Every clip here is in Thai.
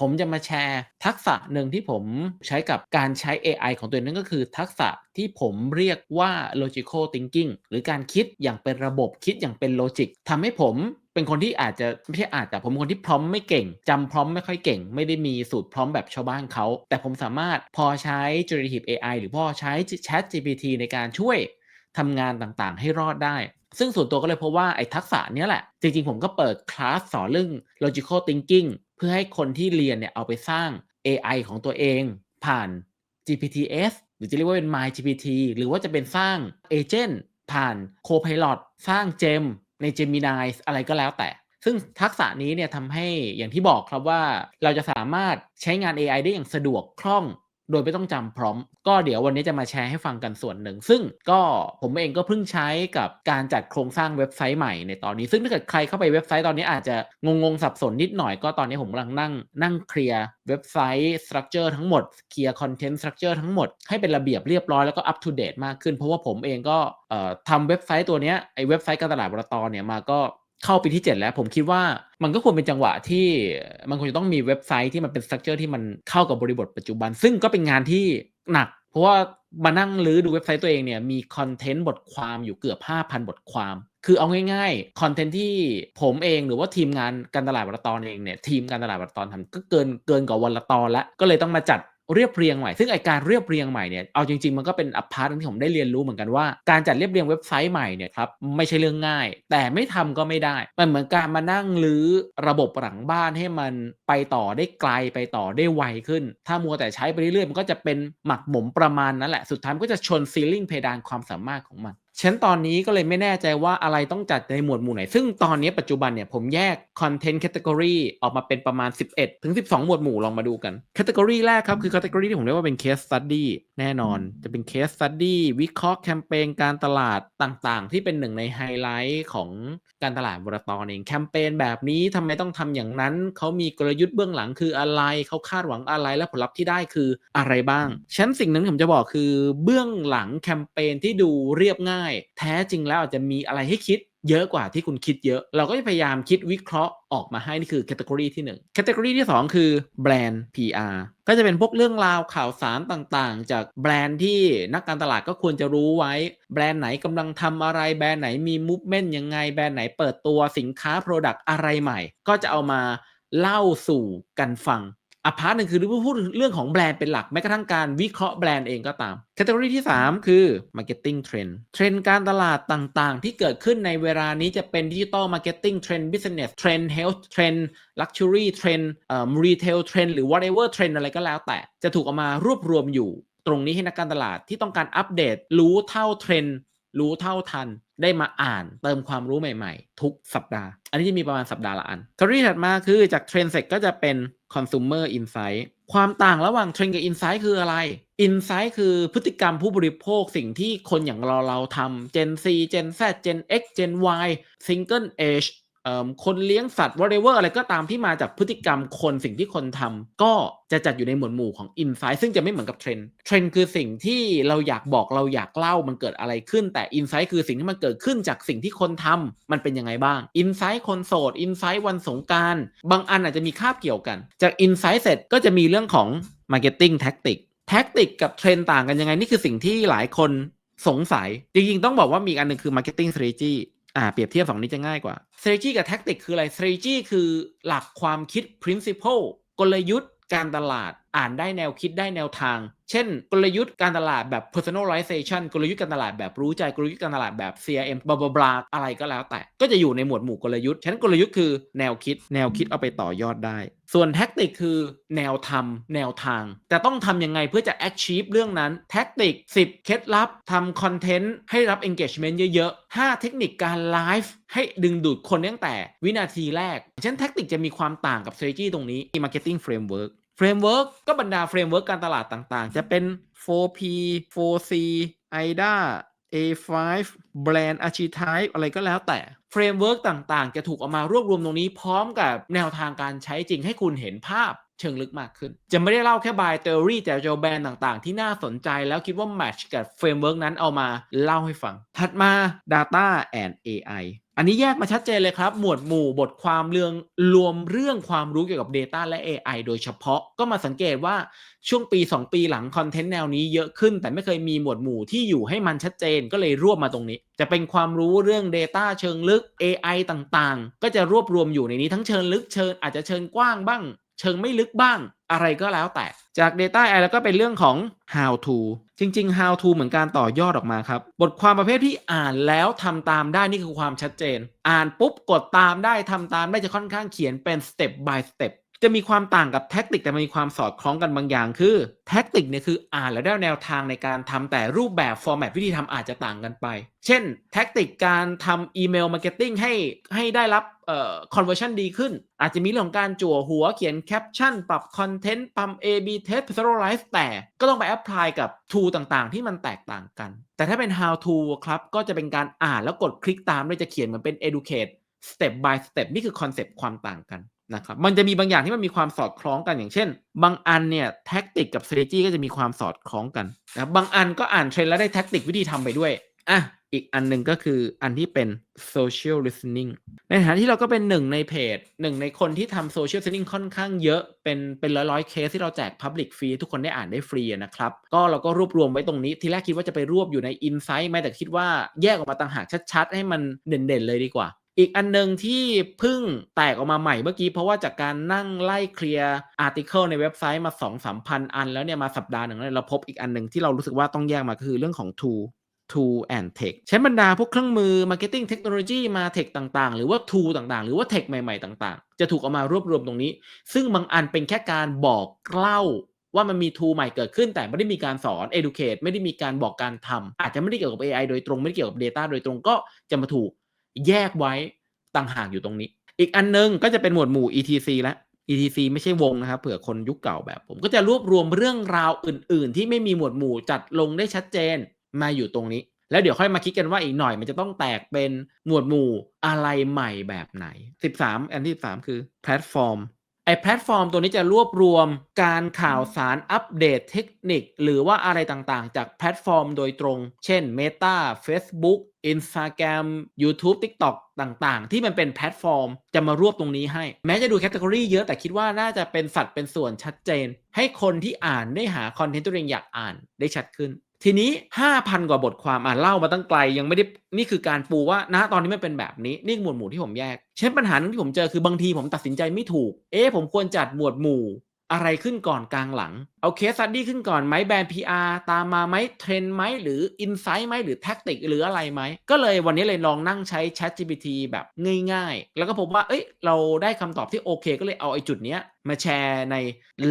ผมจะมาแชร์ทักษะหนึ่งที่ผมใช้กับการใช้ AI ของตัวเองนั่นก็คือทักษะที่ผมเรียกว่า logical thinking หรือการคิดอย่างเป็นระบบคิดอย่างเป็นโลจิกทำให้ผมเป็นคนที่อาจจะไม่ใช่อาจแต่ผมเป็นคนที่พร้อมไม่เก่งจำพร้อมไม่ค่อยเก่ง ไม่ได้มีสูตรพร้อมแบบชาวบ้านเขา แต่ผมสามารถพอใช้ generative AI หรือพอใช้ Chat GPT ในการช่วยทำงานต่างๆ ให้รอดได้ ซึ่งส่วนตัวก็เลยพบว่าไอ้ทักษะเนี้ยแหละ จริงๆ ผมก็เปิดคลาสสอนเรื่อง logical thinking พื่อให้คนที่เรียนเนี่ยเอาไปสร้าง AI ของตัวเองผ่าน GPTs หรือจะเรียกว่าเป็น MyGPT หรือว่าจะเป็นสร้างเอเจนต์ผ่าน Copilot สร้างเจมใน Gemini อะไรก็แล้วแต่ ซึ่งทักษะนี้เนี่ยทำให้อย่างที่บอกครับว่าเราจะสามารถใช้งาน AI ได้อย่างสะดวกคล่อง โดยไม่ต้องจำพร้อม ก็เดี๋ยววันนี้จะมาแชร์ให้ฟังกันส่วนหนึ่ง ซึ่งก็ผมเองก็เพิ่งใช้กับการจัดโครงสร้างเว็บไซต์ใหม่ในตอนนี้ ซึ่งถ้าเกิดใครเข้าไปเว็บไซต์ตอนนี้อาจจะงงงๆสับสนนิดหน่อยก็ตอนนี้ผมกำลังนั่งนั่งเคลียร์เว็บไซต์สตรัคเจอร์ทั้งหมดเคลียร์คอนเทนต์สตรัคเจอร์ทั้งหมดให้เป็นระเบียบเรียบร้อยแล้วก็อัปเดตมากขึ้น เพราะว่าผมเองก็ทำเว็บไซต์ตัวนี้ไอ้เว็บไซต์การตลาดบรตอเนี่ยมาก็ เข้าปีที่ 7 แล้ว ผมคิดว่ามันก็ควรเป็นจังหวะที่มันควรจะต้องมีเว็บไซต์ที่มันเป็นสตรัคเจอร์ที่มันเข้ากับบริบทปัจจุบัน ซึ่งก็เป็นงานที่หนัก เพราะว่ามานั่งลื้อดูเว็บไซต์ตัวเองเนี่ยมีคอนเทนต์บทความอยู่เกือบ 5,000 บทความคือเอาง่ายๆ คอนเทนต์ที่ผมเองหรือว่าทีมงานการตลาดบรตอนเองเนี่ยทีมการตลาดบรตอนทำก็เกินเกินกว่าวันละตอนแล้วก็เลยต้องมาจัด เรียบเรียงใหม่ ซึ่งไอการเรียบเรียงใหม่เนี่ย เอาจริงๆ มันก็เป็นอพาร์ตที่ผมได้เรียนรู้เหมือนกันว่า การจัดเรียบเรียงเว็บไซต์ใหม่เนี่ยครับไม่ใช่เรื่องง่าย แต่ไม่ทำก็ไม่ได้ มันเหมือนการมานั่งลื้อระบบหลังบ้านให้มันไปต่อได้ไกลไปต่อได้ไวขึ้น ถ้ามัวแต่ใช้ไปเรื่อยๆ มันก็จะเป็นหมักหมมประมาณนั้นแหละ สุดท้ายมันก็จะชนซีลิ่งเพดานความสามารถของมัน ฉันตอนนี้ก็เลยไม่แน่ใจว่าอะไรต้องจัดในหมวดหมู่ไหน ซึ่งตอนนี้ปัจจุบันเนี่ยผมแยก Content Category ออกมาเป็นประมาณ 11 ถึง 12 หมวดหมู่ลองมาดูกัน Category แรกครับ คือ Category ที่ผมเรียกว่าเป็น Case Study แน่นอน จะเป็น Case Study วิเคราะห์แคมเปญการตลาดต่างๆ ที่เป็นหนึ่งในไฮไลท์ของการตลาดบรตอนเองแคมเปญแบบนี้ทำไมต้องทำอย่างนั้นเขามีกลยุทธ์เบื้องหลังคืออะไรเขาคาดหวังอะไรและผลลัพธ์ที่ได้คืออะไรบ้างฉันสิ่งหนึ่งที่ผมจะบอกคือเบื้องหลังแคมเปญที่ดูเรียบง่ายแท้จริงแล้วอาจจะมีอะไรให้คิดเยอะกว่าที่คุณคิดเยอะ เราก็จะพยายามคิดวิเคราะห์ออกมาให้นี่คือแคตตากรีที่1แคตตากรีที่ 2 คือแบรนด์ PR ก็จะเป็นพวกเรื่องราวข่าวสารต่างๆ จากแบรนด์ที่นักการตลาดก็ควรจะรู้ไว้ แบรนด์ไหนกำลังทำอะไรแบรนด์ไหนมีมูฟเมนต์ยังไงแบรนด์ไหนเปิดตัวสินค้า Product อะไรใหม่ ก็จะเอามาเล่าสู่กันฟัง อพาร์ตหนึ่งคือพูดเรื่องของแบรนด์เป็นหลักแม้กระทั่งการวิเคราะห์แบรนด์เองก็ตามแคตตาล็อที่ 3 คือ Marketing Trend เทรนด์การตลาดต่างๆ ที่เกิดขึ้นในเวลานี้จะเป็นดิจิตอลมาร์เก็ตติ้งเทรนด์บิสเนสเทรนด์เฮลท์เทรนด์ลักชัวรี่เทรนด์เอ่อรีเทลเทรนด์หรือ whatever เทรนด์อะไรก็แล้วแต่จะถูกเอามารวบรวมอยู่ ตรงนี้ให้นักการตลาดที่ต้องการอัปเดตรู้เท่าเทรนด์ รู้เท่าทัน ได้มาอ่านเติมความรู้ใหม่ๆ ทุกสัปดาห์ อันนี้จะมีประมาณสัปดาห์ละอันครีถัดมาคือจากเทรนด์เซ็กก็จะเป็น consumer insight ความต่างระหว่างเทรนด์กับอินไซต์คืออะไรอินไซต์คือพฤติกรรมผู้บริโภคสิ่งที่คนอย่างเราเราทำ Gen C Gen Z Gen X Gen Y Single Age คนเลี้ยงสัตว์ whatever อะไรก็ตามที่มาจากพฤติกรรมคนสิ่งที่คนทำก็จะจัดอยู่ในหมวดหมู่ของ insight ซึ่งจะไม่เหมือนกับเทรนด์เทรนด์คือสิ่งที่เราอยากบอกเราอยากเล่ามันเกิดอะไรขึ้น แต่ insight คือสิ่งที่มันเกิดขึ้นจากสิ่งที่คนทำมันเป็นยังไงบ้าง insight คนโสด insight วันสงการบางอันอาจจะมีคาบเกี่ยวกัน จาก insight เสร็จก็จะมีเรื่องของ marketing tactic แท็กติกกับเทรนต่างกันยังไงนี่คือสิ่งที่หลายคนสงสัย จริงๆ ต้องบอกว่ามีอันหนึ่งคือ marketing strategy อ่าเปรียบเทียบสองนี้จะง่ายกว่า strategy กับ tactic คืออะไร strategy คือหลักความคิด principle กลยุทธ์การตลาดอ่านได้แนวคิดได้แนวทาง เช่น กลยุทธ์การตลาดแบบ personalization กลยุทธ์การตลาดแบบรู้ใจกลยุทธ์การตลาดแบบ CRM บลาบลาอะไรก็แล้วแต่ ก็จะอยู่ในหมวดหมู่กลยุทธ์ฉะนั้นกลยุทธ์คือแนวคิด แนวคิดเอาไปต่อยอดได้ ส่วนแท็กติกคือแนวทำแนวทาง แต่ต้องทำยังไงเพื่อจะ achieve เรื่องนั้นแท็กติก 10 เคล็ดลับทำคอนเทนต์ให้รับ engagement เยอะๆ 5 เทคนิคการไลฟ์ให้ดึงดูดคนตั้งแต่วินาทีแรกฉะนั้นแท็กติกจะมีความต่างกับ strategy ตรงนี้ marketing framework รมเวิร์กก็บรรดาเฟรมเวิร์กการตลาดต่างๆ จะเป็น 4P 4C IDA A5 Brand Archetype อะไรก็แล้วแต่เฟรมเวิร์กต่างๆ จะถูกเอามารวบรวมตรงนี้พร้อมกับแนวทางการใช้จริงให้คุณเห็นภาพเชิงลึกมากขึ้น จะไม่ได้เล่าแค่บายเทอรี่แต่จะแบรนด์ต่างๆ ที่น่าสนใจแล้วคิดว่าแมทช์กับเฟรมเวิร์กนั้นเอามาเล่าให้ฟัง ถัดมา Data and AI อันนี้แยกมาชัดเจนเลยครับ หมวดหมู่บทความเรื่องรวมเรื่องความรู้เกี่ยวกับ Data และ AI โดยเฉพาะก็มาสังเกตว่าช่วงปี 2 ปีหลังคอนเทนต์แนวนี้เยอะขึ้น แต่ไม่เคยมีหมวดหมู่ที่อยู่ให้มันชัดเจนก็เลยรวบมาตรงนี้ จะเป็นความรู้เรื่อง Data เชิงลึก AI ต่างๆ ก็จะรวบรวมอยู่ในนี้ทั้งเชิงลึกเชิงอาจจะเชิงกว้างบ้าง เชิงไม่ลึกบ้าง อะไรก็แล้วแต่จาก Data AI แล้วก็เป็นเรื่องของ how to จริง ๆ how to เหมือนการต่อยอดออกมาครับ บทความประเภทที่อ่านแล้วทำตามได้นี่คือความชัดเจน อ่านปุ๊บกดตามได้ทำตามได้จะค่อนข้างเขียนเป็น step by step จะมีความต่างกับแท็กติกแต่มันมีความสอดคล้องกันบางอย่าง คือแท็กติกเนี่ยคืออ่านแล้วได้แนวทางในการทำแต่รูปแบบฟอร์แมตวิธีทำอาจจะต่างกันไป เช่นแท็กติกการทำอีเมลมาร์เก็ตติ้งให้ให้ได้รับเอ่อ conversion ดีขึ้น อาจจะมีเรื่องของการจั่วหัวเขียนแคปชั่น ปรับคอนเทนต์ปั๊ม A/B test personalize แต่ก็ต้องไปแอพพลายกับ tool ต่างๆ ที่มันแตกต่างกัน แต่ถ้าเป็น how to ครับก็จะเป็นการอ่านแล้วกดคลิกตามด้วยจะเขียนเหมือนเป็น educate step by step นี่คือคอนเซปต์ความต่างกัน นะครับมันจะมีบางอย่างที่มันมีความสอดคล้องกันอย่างเช่น บางอันเนี่ยแท็กติกกับ strategy ก็จะมีความสอดคล้องกันนะบางอันก็อ่านเทรนด์แล้วได้แท็กติกวิธีทำไปด้วยอะอีกอันหนึ่งก็คืออันที่เป็น social listening ในฐานะที่เราก็เป็นหนึ่งในเพจหนึ่งในคนที่ทำ social listening ค่อนข้างเยอะเป็นเป็นร้อยร้อยๆเคสที่เราแจก public ฟรีทุกคนได้อ่านได้ฟรีนะครับ ก็เราก็รวบรวมไว้ตรงนี้ ทีแรกคิดว่าจะไปรวบอยู่ใน insight ไหมแต่คิดว่าแยกออกมาต่างหากชัดๆ ให้มันเด่นๆเลยดีกว่า อีกอันหนึ่งที่เพิ่งแตกออกมาใหม่เมื่อกี้ เพราะว่าจากการนั่งไล่เคลียร์อาร์ติเคิลในเว็บไซต์มา2 3 0 0พันอันแล้วเนี่ยมาสัปดาห์หนึ่งแล้วเราพบอีกอันหนึ่งที่เรารู้สึกว่าต้องแยกมาคือเรื่องของ tool tool and tech ใช้บรรดาพวกเครื่องมือ marketing technology มา tech ต่างๆ หรือว่า tool ต่างๆ หรือว่า tech ใหม่ๆ ต่างๆ จะถูกเอามารวบรวมตรงนี้ ซึ่งบางอันเป็นแค่การบอกเล่าว่ามันมี tool ใหม่เกิดขึ้นแต่ไม่ได้มีการสอน educate ไม่ได้มีการบอกการทำอาจจะไม่ได้เกี่ยวกับ AI โดยตรง ไม่ได้เกี่ยวกับ data โดยตรงก็จะมาถูก แยกไว้ต่างหากอยู่ตรงนี้ อีกอันนึงก็จะเป็นหมวดหมู่ ETC แล้ว ETC ไม่ใช่วงนะครับเผื่อคนยุคเก่าแบบ ผมก็จะรวบรวมเรื่องราวอื่น ๆ ที่ไม่มีหมวดหมู่จัดลงได้ชัดเจนมาอยู่ตรงนี้ แล้วเดี๋ยวค่อยมาคิดกันว่าอีกหน่อยมันจะต้องแตกเป็นหมวดหมู่อะไรใหม่แบบไหน 13 อันที่ 13 คือแพลตฟอร์ม แพลตฟอร์มตัวนี้จะรวบรวมการข่าวสารอัปเดตเทคนิค หรือว่าอะไรต่างๆ จากแพลตฟอร์มโดยตรง เช่น Meta Facebook Instagram YouTube TikTok ต่างๆ ที่มันเป็นแพลตฟอร์ม จะมารวบตรงนี้ให้ แม้จะดูแคตตากรีเยอะแต่คิดว่าน่าจะเป็นสัดเป็นส่วนชัดเจน ให้คนที่อ่านได้หาคอนเทนต์ตัวเองอยากอ่านได้ชัดขึ้น ทีนี้ 5,000 กว่าบทความอ่านเล่ามาตั้งไกลยังไม่ได้นี่คือการปูว่านะตอนนี้ไม่เป็นแบบนี้นี่หมวดหมู่ที่ผมแยก เช่นปัญหาหนึงที่ผมเจอคือบางทีผมตัดสินใจไม่ถูก เอ๊ะผมควรจัดหมวดหมู่ อะไรขึ้นก่อนกลางหลัง เอาเคสซัดดี้ขึ้นก่อนไหมแบรนด์ PR ตามมาไหมเทรนไหมหรืออินไซต์ไหมหรือแท็กติกหรืออะไรไหม ก็เลยวันนี้เลยลองนั่งใช้ Chat GPT แบบง่ายๆ แล้วก็พบว่าเอ้ยเราได้คำตอบที่โอเค ก็เลยเอาไอ้จุดเนี้ยมาแชร์ใน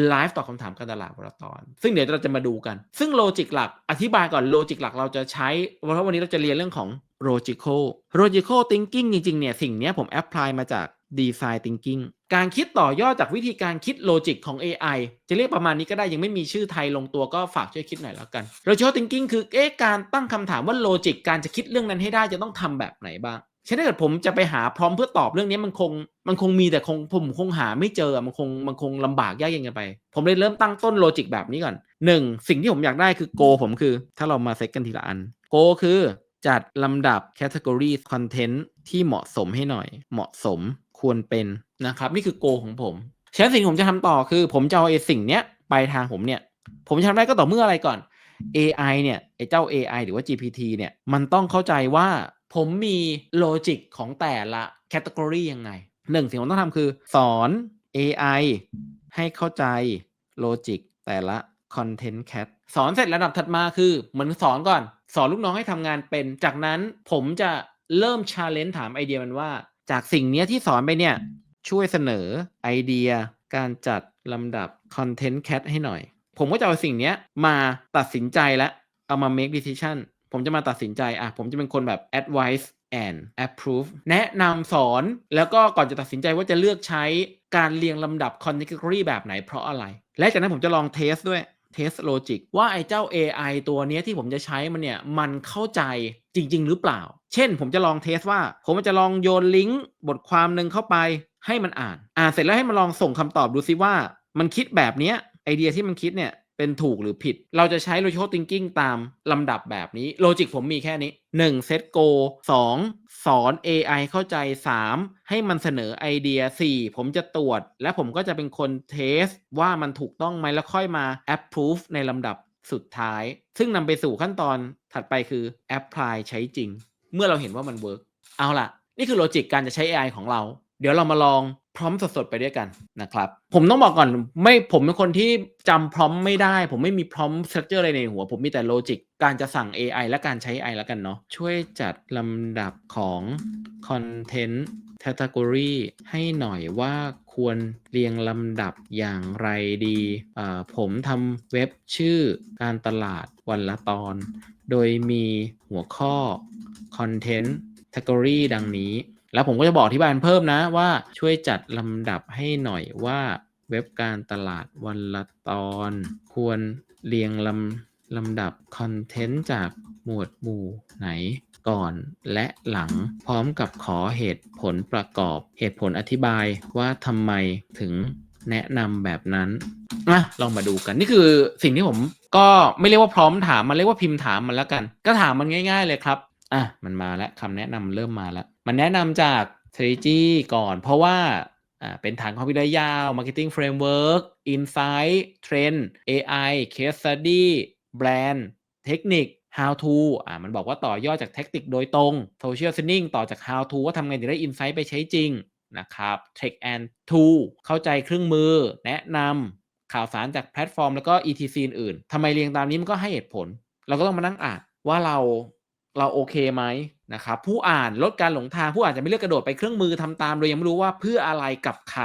ไลฟ์ตอบคำถามการตลาดวรตอน ซึ่งเดี๋ยวเราจะมาดูกัน ซึ่งโลจิกหลัก อธิบายก่อนโลจิกหลักเราจะใช้เพราะวันนี้เราจะเรียนเรื่องของ logical logical thinking จริงๆเนี่ยสิ่งนี้ผมแอพพลายมาจาก design thinking การคิดต่อยอดจากวิธีการคิดโลจิกของ AI จะเรียกประมาณนี้ก็ได้ยังไม่มีชื่อไทยลงตัวก็ฝากช่วยคิดหน่อยแล้วกัน logical thinking คือเอ๊ะการตั้งคำถามว่าโลจิกการจะคิดเรื่องนั้นให้ได้จะต้องทำแบบไหนบ้างเช่นถ้าเกิดผมจะไปหาพร้อมเพื่อตอบเรื่องนี้มันคงมันคงมีแต่คงผมคงหาไม่เจอมันคงมันคงลำบากยากเย็นกันไป ผมเลยเริ่มตั้งต้นโลจิกแบบนี้ก่อนหนึ่งสิ่งที่ผมอยากได้คือโกผมคือ ถ้าเรามาเซตกันทีละอันโกคือจัดลำดับแคตตากรีคอนเทนต์ที่เหมาะสมให้หน่อย เหมาะสม ควรเป็นนะครับ นี่คือโกของผมฉะนั้นสิ่งผมจะทำต่อคือ ผมจะเอาไอ้สิ่งเนี้ยไปทางผมเนี่ย ผมจะทำได้ก็ต่อเมื่ออะไรก่อน AI เนี่ยไอ้เจ้า AI หรือว่า GPT เนี่ยมันต้องเข้าใจว่าผมมีโลจิกของแต่ละแคตตากรียังไงหนึ่งสิ่งที่ผมต้องทำคือ สอน AI ให้เข้าใจโลจิกแต่ละ Content Cat สอนเสร็จระดับถัดมาคือ เหมือนสอนก่อน สอนลูกน้องให้ทำงานเป็น จากนั้นผมจะเริ่มชาเลนจ์ถามไอเดียมันว่า จากสิ่งนี้ที่สอนไปเนี่ย ช่วยเสนอไอเดีย การจัดลำดับ Content Cat ให้หน่อย ผมก็จะเอาสิ่งนี้มาตัดสินใจและเอามา make decision ผมจะมาตัดสินใจอะผมจะเป็นคนแบบ advice and approve แนะนำสอนแล้วก็ก่อนจะตัดสินใจว่าจะเลือกใช้การเรียงลำดับ category แบบไหนเพราะอะไร และจากนั้นผมจะลองเทสด้วยเทสโลจิกว่าไอ้เจ้า AI ตัวนี้ที่ผมจะใช้มันเนี่ย มันเข้าใจ จริง ๆ หรือเปล่า เช่น ผมจะลองเทสว่า ผมจะลองโยนลิงก์บทความหนึ่งเข้าไปให้มันอ่าน อ่านเสร็จแล้วให้มันลองส่งคำตอบดูซิว่า มันคิดแบบเนี้ยไอเดียที่มันคิดเนี่ยเป็นถูกหรือผิด เราจะใช้ logical thinking ตามลำดับแบบนี้ โลจิกผมมีแค่นี้1 set go 2สอน AI เข้าใจ 3 ให้มันเสนอไอเดีย 4 ผมจะตรวจ และผมก็จะเป็นคนเทสว่ามันถูกต้องไหมแล้วค่อยมา approve ในลำดับ สุดท้าย ซึ่งนำไปสู่ขั้นตอนถัดไปคือแอปพลายใช้จริง เมื่อเราเห็นว่ามันเวิร์กเอาล่ะ นี่คือโลจิกการจะใช้ AI ของเรา เดี๋ยวเรามาลองพร้อมสดๆไปด้วยกันนะครับ ผมต้องบอกก่อนไม่ผมเป็นคนที่จำพร้อมไม่ได้ ผมไม่มีพร้อมสตรัคเจอร์อะไรในหัว ผมมีแต่โลจิกการจะสั่ง AI และการใช้ AI แล้วกันเนาะช่วยจัดลำดับของ Content Category ให้หน่อยว่าควรเรียงลำดับอย่างไรดี ผมทำเว็บชื่อการตลาดวันละตอน โดยมีหัวข้อ Content Category ดังนี้ แล้วผมก็จะบอกที่บ้ายเพิ่มนะว่าช่วยจัดลำดับให้หน่อยว่าเว็บการตลาดวันละตอน ควรเรียงลำลำดับคอนเทนต์จากหมวดหมู่ไหนก่อนและหลังพร้อมกับขอเหตุผลประกอบ เหตุผลอธิบายว่าทำไมถึงแนะนำแบบนั้นนะลองมาดูกัน นี่คือสิ่งที่ผมก็ไม่เรียกว่าพร้อมถามมันเรียกว่าพิมพ์ถามมันแล้วกัน ก็ถามมันง่าย ๆ เลยครับ อะมันมาแล้วคำแนะนำเริ่มมาแล้ว มันแนะนำจาก strategy ก่อน เพราะว่าเป็นฐานความคิดระยะยาว marketing framework insight trend AI case study brand เทคนิค how to อ่ามันบอกว่าต่อยอดจากเทคนิคโดยตรง social listening ต่อจาก how to ว่าทำไงถึงได้ insight ไปใช้จริงนะครับ tech and tool เข้าใจเครื่องมือ แนะนำข่าวสารจากแพลตฟอร์ม แล้วก็ etc อื่นทำไมเรียงตามนี้มันก็ให้เหตุผล เราก็ต้องมานั่งอ่านว่าเรา เราโอเคไหมนะครับผู้อ่านลดการหลงทางผู้อ่านจะไม่เลือกกระโดดไปเครื่องมือทำตามโดยยังไม่รู้ว่าเพื่ออะไรกับใคร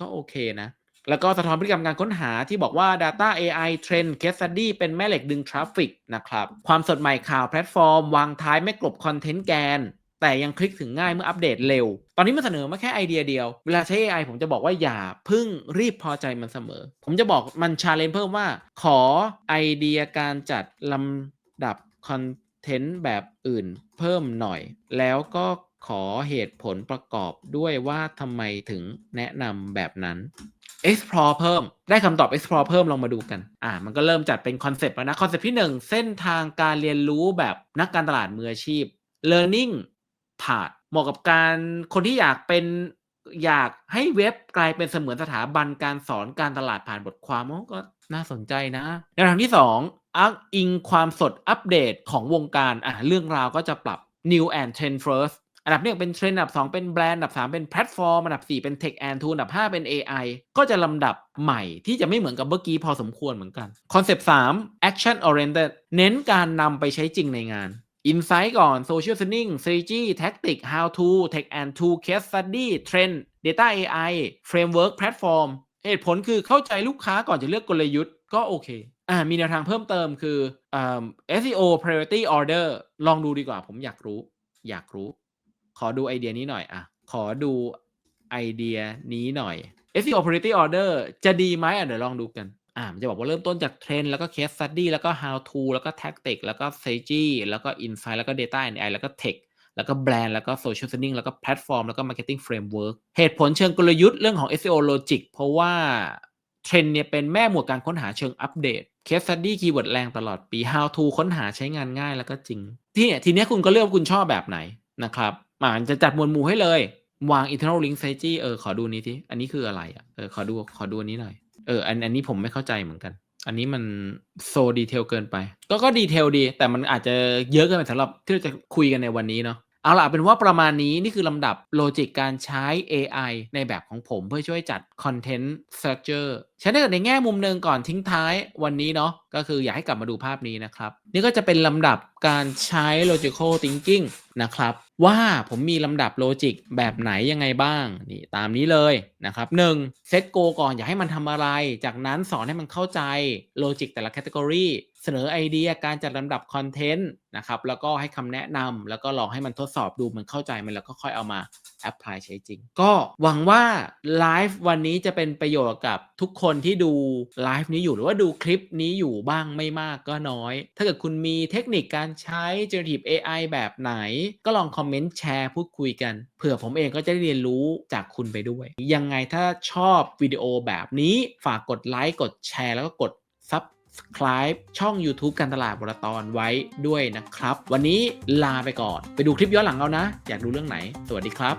ก็โอเคนะ แล้วก็สะท้อนพฤติกรรมการค้นหาที่บอกว่า Data AI Trend Case Study เป็นแม่เหล็กดึงทราฟฟิกนะครับความสดใหม่ข่าวแพลตฟอร์ม วางท้ายไม่กลบคอนเทนต์แกนแต่ยังคลิกถึงง่ายเมื่ออัปเดตเร็ว ตอนนี้มันเสนอมาแค่ไอเดียเดียว เวลาใช้ AI ผมจะบอกว่าอย่าพึ่งรีบพอใจมันเสมอ ผมจะบอกมันชาเลนจ์เพิ่มว่า ขอไอเดียการจัดลำดับคอน เทนต์แบบอื่นเพิ่มหน่อย แล้วก็ขอเหตุผลประกอบด้วยว่าทำไมถึงแนะนำแบบนั้น explore เพิ่ม ได้คำตอบ explore เพิ่มลองมาดูกัน อ่า มันก็เริ่มจัดเป็นคอนเซปต์แล้วนะคอนเซปต์ที่ 1 เส้นทางการเรียนรู้แบบนักการตลาดมืออาชีพ learning path เหมาะกับการคนที่อยากเป็นอยากให้เว็บกลายเป็นเสมือนสถาบันการสอนการตลาดผ่านบทความมันก็น่าสนใจนะแนวทางที่ 2 อ้างอิงความสดอัปเดตของวงการอะเรื่องราวก็จะปรับ new and trend first อันดับหนึ่งเป็นเทรนด์อันดับ 2 เป็นแบรนด์อันดับ 3 เป็นแพลตฟอร์ม อันดับ 4 เป็น Tech and Tool อันดับ 5 เป็น AI ก็จะลำดับใหม่ที่จะไม่เหมือนกับเมื่อกี้พอสมควรเหมือนกันคอนเซปต์3 action oriented เน้นการนำไปใช้จริงในงาน Insight ก่อน Social Listening Strategy Tactic How to Tech and Tool Case Study Trend Data AI Framework Platform เหตุผลคือเข้าใจลูกค้าก่อนจะเลือกกลยุทธ์ก็โอเค อ่ามีแนวทางเพิ่มเติมคืออ่า SEO priority order ลองดูดีกว่า ผมอยากรู้ อยากรู้ ขอดูไอเดียนี้หน่อยอะขอดูไอเดียนี้หน่อย SEO priority order จะดีไหมอะเดี๋ยวลองดูกันอ่ามันจะบอกว่าเริ่มต้นจากเทรนแล้วก็ case study แล้วก็ how to แล้วก็ tactic แล้วก็ strategy แล้วก็ insight แล้วก็ data AI แล้วก็ tech แล้วก็แบรนด์แล้วก็ social listening แล้วก็แพลตฟอร์มแล้วก็ marketing framework เหตุผลเชิงกลยุทธ์เรื่องของ SEO logic เพราะว่าเทรนเนี่ยเป็นแม่หมวดการค้นหาเชิงอัปเดต case study คีย์เวิร์ดแรงตลอดปี how to ค้นหาใช้งานง่ายแล้วก็จริง ที่เนี่ยทีเนี้ยคุณก็เลือกว่าคุณชอบแบบไหนนะครับมันจะจัดหมวดหมู่ให้เลย วาง internal link strategy เออขอดูนี้ทีอันนี้คืออะไรอะเออขอดูขอดูอันนี้หน่อยเอออันอันนี้ผมไม่เข้าใจเหมือนกัน อันนี้มันโซดีเทลเกินไป ก็ก็ดีเทลดี แต่มันอาจจะเยอะเกินไปสำหรับที่เราจะคุยกันในวันนี้เนาะ เอาล่ะเป็นว่าประมาณนี้นี่คือลำดับโลจิกการใช้ AI ในแบบของผมเพื่อช่วยจัด Content Structure ใช้ในแง่มุมหนึ่งก่อนทิ้งท้ายวันนี้เนาะก็คืออยากให้กลับมาดูภาพนี้นะครับ นี่ก็จะเป็นลำดับการใช้ Logical Thinking นะครับว่าผมมีลำดับโลจิกแบบไหนยังไงบ้างนี่ตามนี้เลยนะครับ 1. เซตโกก่อนอยากให้มันทำอะไร จากนั้นสอนให้มันเข้าใจโลจิกแต่ละแคตตากรี เสนอไอเดียการจัดลำดับคอนเทนต์นะครับแล้วก็ให้คำแนะนำแล้วก็ลองให้มันทดสอบดูมันเข้าใจมันแล้วก็ค่อยเอามาแอพพลายใช้จริง ก็หวังว่าไลฟ์วันนี้จะเป็นประโยชน์กับทุกคนที่ดูไลฟ์นี้อยู่หรือว่าดูคลิปนี้อยู่บ้างไม่มากก็น้อย ถ้าเกิดคุณมีเทคนิคการใช้ generative AI แบบไหน ก็ลองคอมเมนต์แชร์พูดคุยกัน เผื่อผมเองก็จะได้เรียนรู้จากคุณไปด้วย ยังไงถ้าชอบวิดีโอแบบนี้ฝากกดไลค์กดแชร์แล้วก็กดซับ subscribe ช่อง YouTube การตลาดบรตอนไว้ด้วยนะครับ วันนี้ลาไปก่อน ไปดูคลิปย้อนหลังเอานะ อยากดูเรื่องไหน สวัสดีครับ